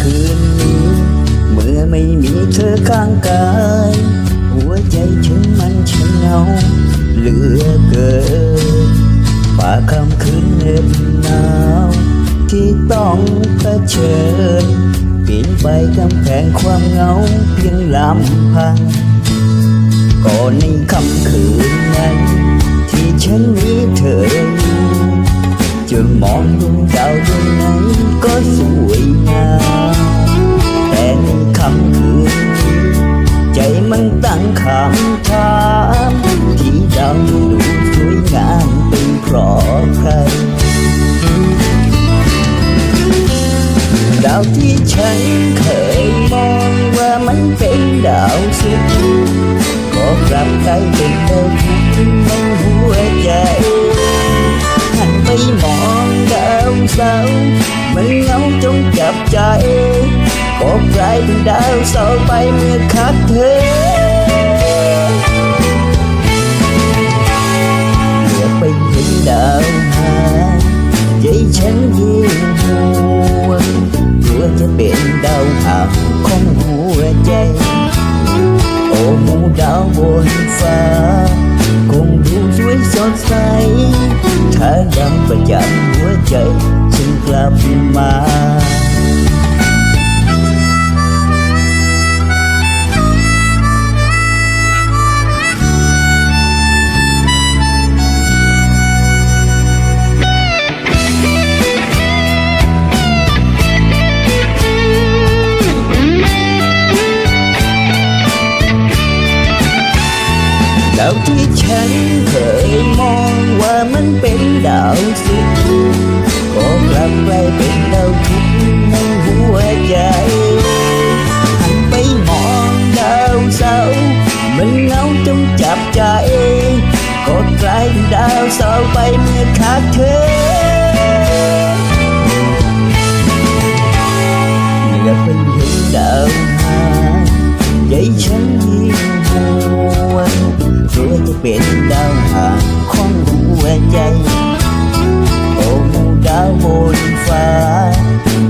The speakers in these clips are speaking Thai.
คืนนี้ เมื่อไม่มีเธอข้างกาย หัวใจฉันมันฉันเหงาเหลือเกินฝากคำคืนเหน็บหนาว ที่ต้องเผชิญปีนไปกำแพงความเหงาเพียงลำพังก่อนในคำคืนนั้น ที่ฉันมีเธอจะมอง คำถามที่ดาวดูสวยงามเป็นเพราะใคร ดาวที่ฉันเคยมองว่ามันเป็นดาวสุกร์ก็กลับกลายเป็นดาวทุกข์ในหัวใจหันไปมองดาวเสาร์มันเหงาจงจับใจก็กลายเป็นดาวเสาร์ไปเมื่อคัดเธอ ฟ้า คงดูสวยสดใสถ้าดำประจำหัวใจ ฉันกลับมา ดาวที่ฉันเคยมองว่ามันเป็นดาวสุกร์ก็กลับกลายเป็นดาวทุกข์ในหัวใจหันไปมองดาวเสาร์มันเงาจงจับใจก็กลายเป็นดาวเสาร์ไปเมื่อขาดเธอาวหางของหัวใจ โอ้หมู่ดาวบนฟ้า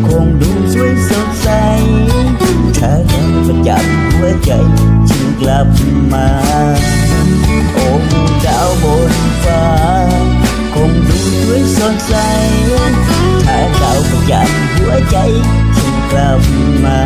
คงดูสวยสดใส ถ้ายังประจับหัวใจจึงกลับมา โอ้หมู่ดาวบนฟ้า คงดูสวยสดใส ถ้าดาวประจับหัวใจจึงกลับมา